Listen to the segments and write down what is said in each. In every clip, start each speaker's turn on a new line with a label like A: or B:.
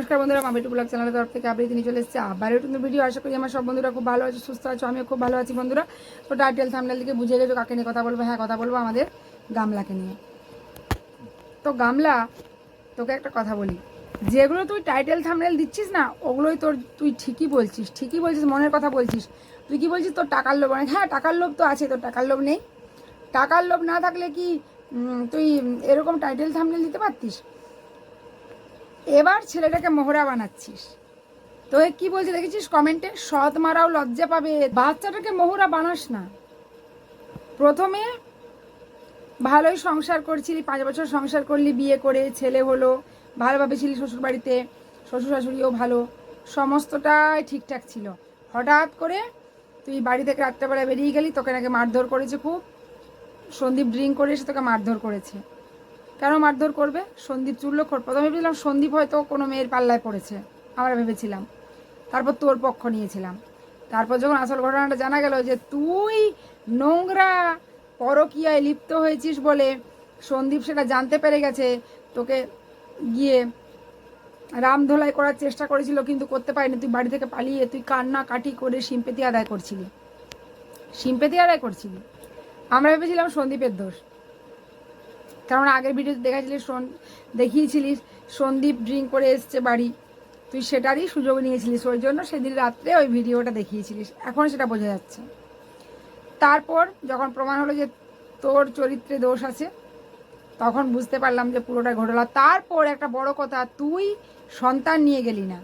A: নমস্কার বন্ধুরা, মামিটু ব্লগ চ্যানেলের তরফ থেকে আপনি তিনি চলে এসেছে আবার একটু ভিডিও আশা করি আমার সব বন্ধুরা খুব ভালো আছে, সুস্থ আছো, আমিও খুব ভালো আছি বন্ধুরা। তো টাইটেল থামনেল দিকে বুঝে গেছো কাকে নিয়ে কথা বলব। হ্যাঁ কথা বলব আমাদের গামলাকে নিয়ে। তো গামলা, তোকে একটা কথা বলি। যেগুলো তুই টাইটেল থামনেল দিচ্ছিস না, ওগুলোই তোর, তুই ঠিকই বলছিস ঠিকই বলছিস, মনের কথা বলছিস। তুই কি বলছিস তোর টাকার লোভ? অনেক হ্যাঁ টাকার লোভ তো আছে, তোর টাকার লোভ নেই। টাকার লোভ না থাকলে কি তুই এরকম টাইটেল থামনেল দিতে পারতিস? এবার ছেলেটাকে মোহরা বানাচ্ছিস। তো কি বলছে দেখেছিস কমেন্টে সৎ মারাও লজ্জা পাবে। বাচ্চাটাকে মোহরা বানাস না। প্রথমে ভালোই সংসার করছিলি, পাঁচ বছর সংসার করলি, বিয়ে করে, ছেলে হলো, ভালোভাবে ছিলি শ্বশুর বাড়িতে শ্বশুর শাশুড়িও ভালো, সমস্তটাই ঠিকঠাক ছিল। হঠাৎ করে তুই বাড়ি থেকে রাত্রেবেলা বেরিয়ে গেলি, তোকে নাকি মারধর করেছে খুব। সন্দীপ ড্রিঙ্ক করে এসে তোকে মারধর করেছে। কেন মারধর করবে, সন্দীপ চুল্লখোর প্রথমে ভেবেছিলাম সন্দীপ হয়তো কোনো মেয়ের পাল্লায় পড়েছে, আমরা ভেবেছিলাম। তারপর তোর পক্ষ নিয়েছিলাম। তারপর যখন আসল ঘটনাটা জানা গেল যে তুই নোংরা, পরকীয়ায় লিপ্ত হয়েছিস বলে সন্দীপ সেটা জানতে পেরে গেছে, তোকে গিয়ে রামধোলাই করার চেষ্টা করেছিল, কিন্তু করতে পারিনি। তুই বাড়ি থেকে পালিয়ে তুই কান্না কাটি করে সিম্পেতি আদায় করছিলি। সিম্পেতি আদায় করছিলি। আমরা ভেবেছিলাম সন্দীপের দোষ। কারণ আগের ভিডিওতে সন- দেখিয়েছিলিস, সন্দীপ ড্রিঙ্ক করে এসছে বাড়ি। তুই সেটারই সুযোগ নিয়েছিলিস, ওই জন্য সেদিন রাত্রে ওই ভিডিওটা দেখিয়েছিলিস। এখন সেটা বোঝা যাচ্ছে। তারপর যখন প্রমাণ হলো যে তোর চরিত্রে দোষ আছে, তখন বুঝতে পারলাম যে পুরোটা ঘটলা। তারপর একটা বড় কথা, তুই সন্তান নিয়ে গেলি না।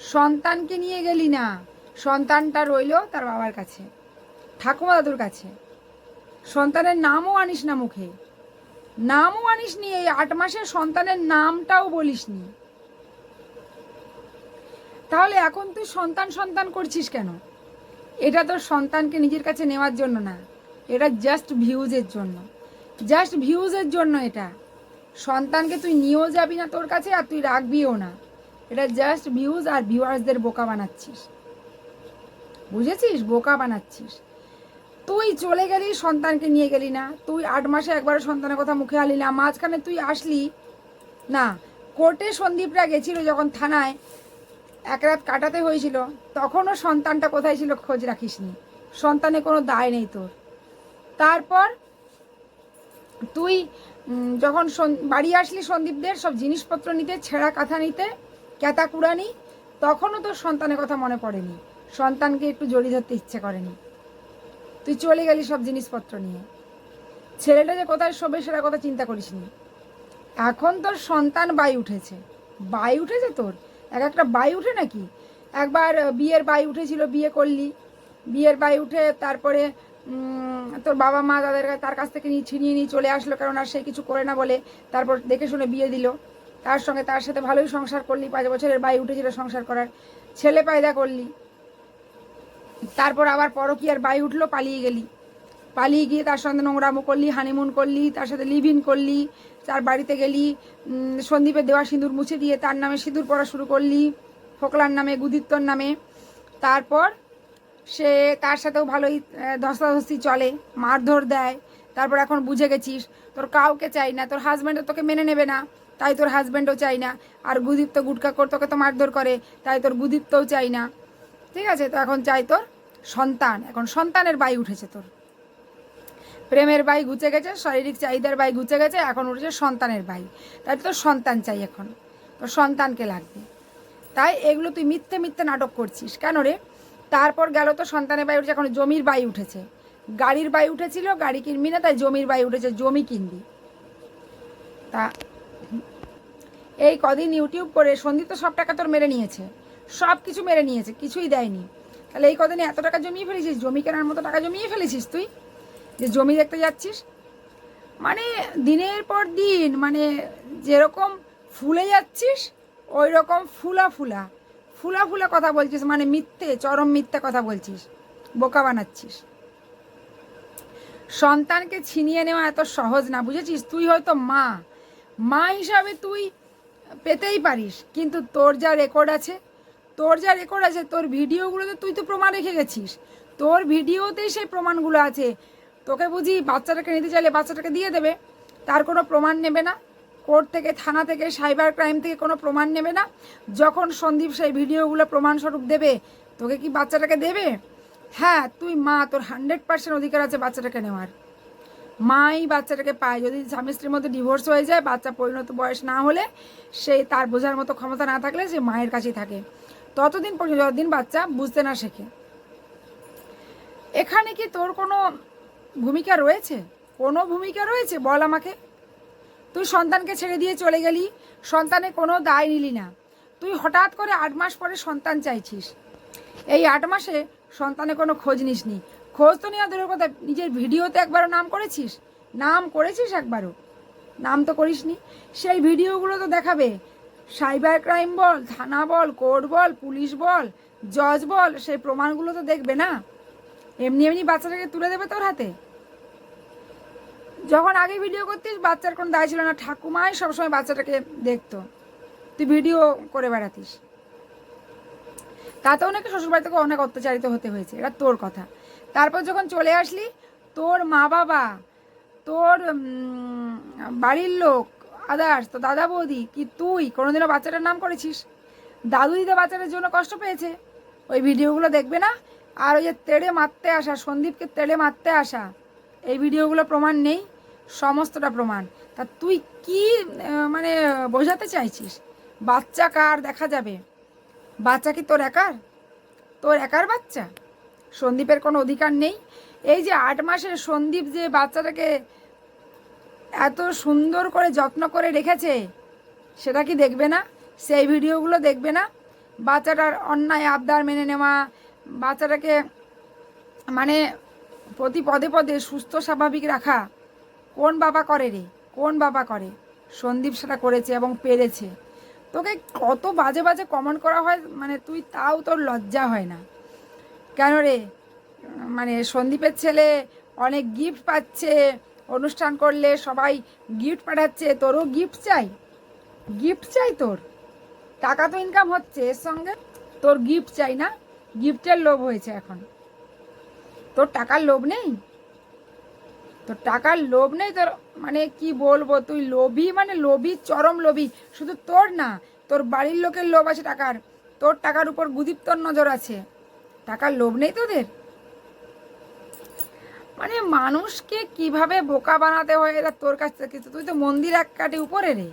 A: সন্তানকে নিয়ে গেলি না। সন্তানটা রইল তার বাবার কাছে। ঠাকুমা দাদুর কাছে। সন্তানের নামও আনিস না মুখে। নামও আনিস নি, এই আট মাসের সন্তানের নামটাও বলিস নি। তাহলে এখন তুই সন্তান সন্তান করছিস কেন? এটা তোর সন্তানকে নিজের কাছে নেওয়ার জন্য না, এটা জাস্ট ভিউজের জন্য। জাস্ট ভিউজের জন্য এটা। সন্তানকে তুই নিয়েও যাবি না তোর কাছে আর তুই রাখবিও না। এটা জাস্ট ভিউজ আর ভিউয়ার্সদের বোকা বানাচ্ছিস। বুঝেছিস? বোকা বানাচ্ছিস। তুই চলে গেলি, সন্তানকে নিয়ে গেলি না। তুই আট মাসে একবার সন্তানের কথা মুখে আলি না। মাঝখানে তুই আসলি না। কোর্টে সন্দীপরা গেছিল যখন থানায়, এক রাত কাটাতে হয়েছিল, তখনও সন্তানটা কোথায় ছিল খোঁজ রাখিসনি। সন্তানে কোনো দায় নেই তোর। তারপর তুই যখন বাড়ি আসলি সন্দীপদের, সব জিনিসপত্র নিতে, ছেঁড়া কাঁথা নিতে, ক্যাতা কুড়ানি, তখনও তোর সন্তানের কথা মনে পড়েনি। সন্তানকে একটু জড়ি ধরতে ইচ্ছে করেনি। তুই চলে গেলি সব জিনিসপত্র নিয়ে। ছেলেটা যে কোথায় শোবে সেটা কথা চিন্তা করিস নি। এখন তোর সন্তান বাই উঠেছে। বাই উঠেছে তোর? এক একটা বাই উঠে নাকি? একবার বিয়ের বাই উঠেছিল, বিয়ে করলি। বিয়ের বাই উঠে তারপরে তোর বাবা মা তাদের তার কাছ থেকে নিয়ে ছিনিয়ে নিয়ে চলে আসলো কারণ আর সে কিছু করে না বলে তারপর দেখে শুনে বিয়ে দিল। তার সঙ্গে তার সাথে ভালোই সংসার করলি। পাঁচ বছরের বাই উঠেছিল সংসার করার। ছেলে পায়দা করলি। তারপর আবার পরকীয়ার বাই উঠল, পালিয়ে গেলি। পালিয়ে গিয়ে তার সঙ্গে নোংরামো করলি, হানিমুন করলি, তার সাথে লিভ ইন করলি তার বাড়িতে গেলি সন্দীপের দেওয়া সিঁদুর মুছে দিয়ে তার নামে সিঁদুর পড়া শুরু করলি, ফোকলার নামে গুদিত্বর নামে। তারপর সে তার সাথেও ভালোই ধস্তাধস্তি চলে, মারধর দেয়। তারপর এখন বুঝে গেছিস, তোর কাউকে চাই না, তোর হাজব্যান্ডও তোকে মেনে নেবে না, তাই তোর হাজব্যান্ডও চাই না। আর গুদীপ্ত গুটকা কর, তোকে তো মারধর করে, তাই তোর গুদীপ্তও চাই না। ঠিক আছে, তো এখন চাই তোর। সন্তান, এখন সন্তানের বাই উঠেছে তোর। প্রেমের বাই ঘুচে গেছে, শারীরিক চাহিদার বাই ঘুচে গেছে, এখন উঠেছে সন্তানের বাই। তাই তোর সন্তান চাই এখন। তোর সন্তানকে লাগবে। তাই এগুলো তুই মিথ্যে মিথ্যে নাটক করছিস। কেন রে? তারপর গেল তো সন্তানের বাই উঠেছে, এখন জমির বাই উঠেছে। গাড়ির বাই উঠেছিল, গাড়ি কিনবি না, তাই জমির বাই উঠেছে, জমি কিনবি। তা, এই কদিন ইউটিউব করে সন্দীপ তো সব টাকা তোর মেরে নিয়েছে। সব কিছু মেরে নিয়েছে, কিছুই দেয়নি। তাহলে এই কদিনে এত টাকা জমিয়ে ফেলেছিস? জমি কেনার মতো টাকা জমিয়ে ফেলেছিস তুই? যে জমি দেখতে যাচ্ছিস? মানে দিনের পর দিন মানে যেরকম ফুলে যাচ্ছিস ওই রকম ফুলা ফুলা। ফুলা ফুলা কথা বলছিস মানে মিথ্যে, চরম মিথ্যে কথা বলছিস। বোকা বানাচ্ছিস। সন্তানকে ছিনিয়ে নেওয়া এত সহজ না, বুঝেছিস? তুই হয়তো মা। মা হিসাবে তুই পেতেই পারিস, কিন্তু তোর যা রেকর্ড আছে তোর যা রেকর্ড আছে, তোর ভিডিওগুলোতে তুই তো প্রমাণ রেখে গেছিস। তোর ভিডিওতেই সেই প্রমাণগুলো আছে। তোকে বুঝি বাচ্চাটাকে নিতে চাইলে বাচ্চাটাকে দিয়ে দেবে। তার কোনো প্রমাণ নেবে না। কোর্ট থেকে, থানা থেকে, সাইবার ক্রাইম থেকে কোনো প্রমাণ নেবে না। যখন সন্দীপ সেই ভিডিওগুলো প্রমাণস্বরূপ দেবে, তোকে কি বাচ্চাটাকে দেবে? হ্যাঁ তুই মা, তোর হান্ড্রেড পার্সেন্ট অধিকার আছে বাচ্চাটাকে নেওয়ার। মাই বাচ্চাটাকে পায়। যদি স্বামী স্ত্রীর মধ্যে ডিভোর্স হয়ে যায়, বাচ্চা পরিণত বয়স না হলে সেই তার বোঝার মতো ক্ষমতা না থাকলে সে মায়ের কাছেই থাকে। ততদিন পর্যন্ত যতদিন বাচ্চা বুঝতে না শেখে। এখানে কি তোর কোনো ভূমিকা রয়েছে? কোনো ভূমিকা রয়েছে? বল আমাকে। তুই সন্তানকে ছেড়ে দিয়ে চলে গেলি, সন্তানে কোনো দায় নিলি না। তুই হঠাৎ করে আট মাস পরে সন্তান চাইছিস। এই আট মাসে সন্তানে কোনো খোঁজ নিসনি। খোঁজ তো নেওয়া দূরের কথা, নিজের ভিডিওতে একবারও নাম করেছিস? নাম করেছিস একবারও? নাম তো করিসনি। সেই ভিডিওগুলো তো দেখাবে। সাইবার ক্রাইম বল, থানা বল, কোর্ট বল, পুলিশ বল, জজ বল, সেই প্রমাণগুলো তো দেখবে না? এমনি এমনি বাচ্চাটাকে তুলে দেবে তোর হাতে? যখন আগে ভিডিও করতিস, বাচ্চার কোনো দায় ছিল না। ঠাকুমাই সবসময় বাচ্চাটাকে দেখতো। তুই ভিডিও করে বেড়াতিস। তাতেও নাকি শ্বশুরবাড়ি থেকে অনেক অত্যাচারিত হতে হয়েছে। এটা তোর কথা। তারপর যখন চলে আসলি, তোর মা বাবা, তোর বাড়ির লোক আদার্স, তো দাদা বৌদি, কি তুই? কোনোদিনও বাচ্চাটার নাম করেছিস? দাদু দিদা বাচ্চাটার জন্য কষ্ট পেয়েছে? ওই ভিডিওগুলো দেখবে না? আর ওই যে তেড়ে মারতে আসা, সন্দীপকে তেড়ে মারতে আসা, এই ভিডিওগুলো প্রমাণ নেই, সমস্তটা প্রমাণ। তা তুই কি মানে বোঝাতে চাইছিস? বাচ্চা কার দেখা যাবে? বাচ্চা কি তোর একার? তোর একার বাচ্চা? সন্দীপের কোনো অধিকার নেই? এই যে আট মাসের সন্দীপ যে বাচ্চাটাকে এত সুন্দর করে যত্ন করে রেখেছে, সেটা কি দেখবে না? সেই ভিডিওগুলো দেখবে না? বাচ্চাটার অন্যায় আবদার মেনে নেওয়া, বাচ্চাটাকে মানে প্রতি পদে পদে সুস্থ, স্বাভাবিক রাখা, কোন বাবা করে রে? কোন বাবা করে? সন্দীপ সেটা করেছে এবং পেরেছে। তোকে কত বাজে বাজে কমেন্ট করা হয় মানে তুই তাও তোর লজ্জা হয় না। কেন রে? মানে সন্দীপের ছেলে অনেক গিফট পাচ্ছে অনুষ্ঠান করলে সবাই গিফট পাঠাচ্ছে। তোরও গিফট চাই? গিফট চাই তোর? টাকা তো ইনকাম হচ্ছে, এর সঙ্গে তোর গিফট চাই না? গিফটের লোভ হয়েছে এখন। তোর টাকার লোভ নেই? তোর টাকার লোভ নেই তোর মানে কি বলব? তুই লোভী মানে লোভী, চরম লোভী। শুধু তোর না, তোর বাড়ির লোকের লোভ আছে টাকার। তোর টাকার উপর গুদীপ্তর নজর আছে। টাকার লোভ নেই তোদের? মানে মানুষকে কীভাবে বোকা বানাতে হয় এটা তোর কাছ থেকে? তুই তো মন্দির এক কাটি উপরে রে।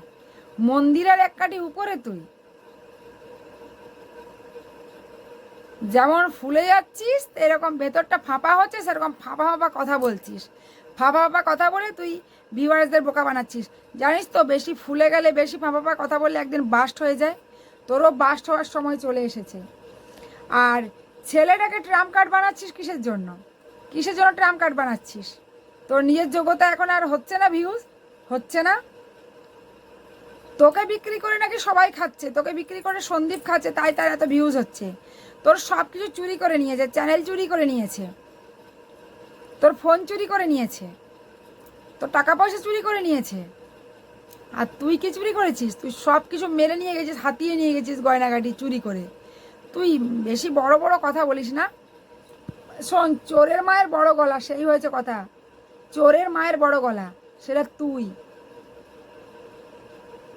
A: মন্দিরের এক কাটি উপরে তুই। যেমন ফুলে যাচ্ছিস, এরকম ভেতরটা ফাঁপা হচ্ছে, সেরকম ফাঁপা ফাঁপা কথা বলছিস। ফাঁপা ফাঁপা কথা বলে তুই ভিউয়ার্সদের বোকা বানাচ্ছিস। জানিস তো বেশি ফুলে গেলে বেশি ফাঁপা ফাঁপা কথা বললে একদিন বাস্ট হয়ে যায়। তোরও বাস্ট হওয়ার সময় চলে এসেছে। আর ছেলেটাকে ট্রাম্প কার্ড বানাচ্ছিস কিসের জন্য? কিসের জন্য ট্রাম্প কার্ড বানাচ্ছিস? তোর নিজের যোগ্যতা এখন আর হচ্ছে না ভিউজ, হচ্ছে না। তোকে বিক্রি করে নাকি সবাই খাচ্ছে, তোকে বিক্রি করে সন্দীপ খাচ্ছে, তাই তার এত ভিউজ হচ্ছে। তোর সব কিছু চুরি করে নিয়েছে, চ্যানেল চুরি করে নিয়েছে। তোর ফোন চুরি করে নিয়েছে। তোর টাকা পয়সা চুরি করে নিয়েছে। আর তুই কি চুরি করেছিস? তুই সব কিছু মেরে নিয়ে গেছিস, হাতিয়ে নিয়ে গেছিস গয়নাগাটি চুরি করে। তুই বেশি বড় বড় কথা বলিস না। শোন, চোরের মায়ের বড় গলা, সেই হয়েছে কথা। চোরের মায়ের বড় গলা, সেটা তুই।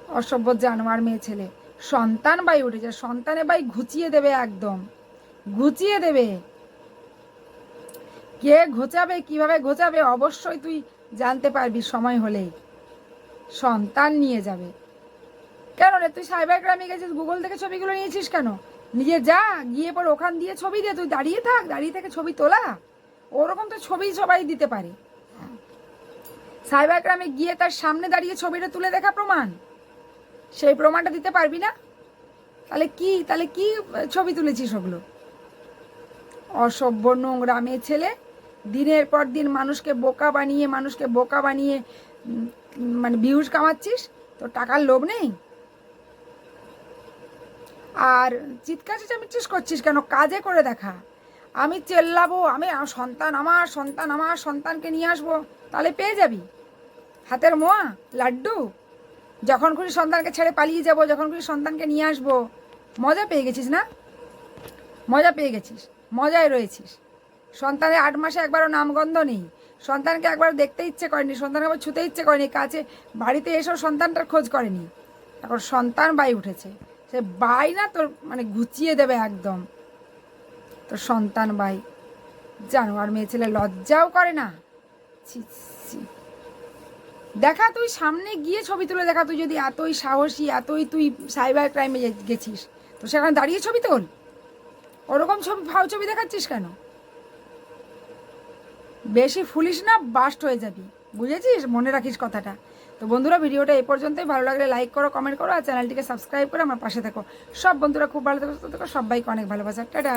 A: অসভ্য জানোয়ার মেয়ে ছেলে। সন্তান বাই উঠেছে, সন্তানে বাই ঘুচিয়ে দেবে একদম। ঘুচিয়ে দেবে। কে ঘোচাবে, কীভাবে ঘোচাবে, অবশ্যই তুই জানতে পারবি সময় হলেই সন্তান নিয়ে যাবে। কেন রে, তুই সাইবার গ্রামে গেছিস? গুগল থেকে ছবিগুলো নিয়েছিস কেন? নিজে যা, গিয়ে পর ওখান দিয়ে ছবি দে, তুই দাঁড়িয়ে থাক, দাঁড়িয়ে থেকে ছবি তোলা। ওরকম তো ছবি সবাই দিতে পারে। সাইবার ক্রাইমে গিয়ে তার সামনে দাঁড়িয়ে ছবিটা তুলে দেখা প্রমাণ। সেই প্রমাণটা দিতে পারবি না? তাহলে কি তাহলে কি ছবি তুলেছিস ওগুলো? অসভ্য নোংরা মেয়ে ছেলে, দিনের পর দিন মানুষকে বোকা বানিয়ে, মানুষকে বোকা বানিয়ে মানে ভিউজ কামাচ্ছিস? তোর টাকার লোভ নেই? আর চিৎকার চেঁচামেচিস করছিস কেন? কাজে করে দেখা। আমি চেল্লাবো, আমি সন্তান আমার সন্তান আমার, সন্তানকে নিয়ে আসব, তাহলে পেয়ে যাবি। হাতের মোয়া, লাড্ডু। যখন খুশি সন্তানকে ছেড়ে পালিয়ে যাব, যখন খুশি সন্তানকে নিয়ে আসব, মজা পেয়ে গেছিস না? মজা পেয়ে গেছিস, মজায় রয়েছিস। সন্তানের আট মাসে একবারও নামগন্ধ নেই। সন্তানকে একবার দেখতে ইচ্ছে করেনি, সন্তানকে ছুতে ইচ্ছে করেনি কাছে বাড়িতে এসেও সন্তানটার খোঁজ করেনি। এখন সন্তান বাই উঠেছে। সে বাই না তোর মানে গুছিয়ে দেবে একদম। তোর সন্তান বাই জানো, আর মেয়ে ছেলে লজ্জাও করে না। ছি দেখা, তুই সামনে গিয়ে ছবি তুলে দেখা, তুই যদি এতই সাহসী, এতই তুই সাইবার ক্রাইমে গেছিস, তো সেখানে দাঁড়িয়ে ছবি তোল। ওরকম ছবি ফাও ছবি দেখাচ্ছিস কেন? বেশি ফুলিস না বাস্ট হয়ে যাবি। বুঝেছিস? মনে রাখিস কথাটা। তো বন্ধুরা, ভিডিওটা এই পর্যন্তই। ভালো লাগলে লাইক করো কমেন্ট করো, আর চ্যানেলটিকে সাবস্ক্রাইব করে আমার পাশে থাকো। সব বন্ধুরা খুব ভালো থাকো সব থেকো, সবাইকে অনেক ভালোবাসা। টাটা!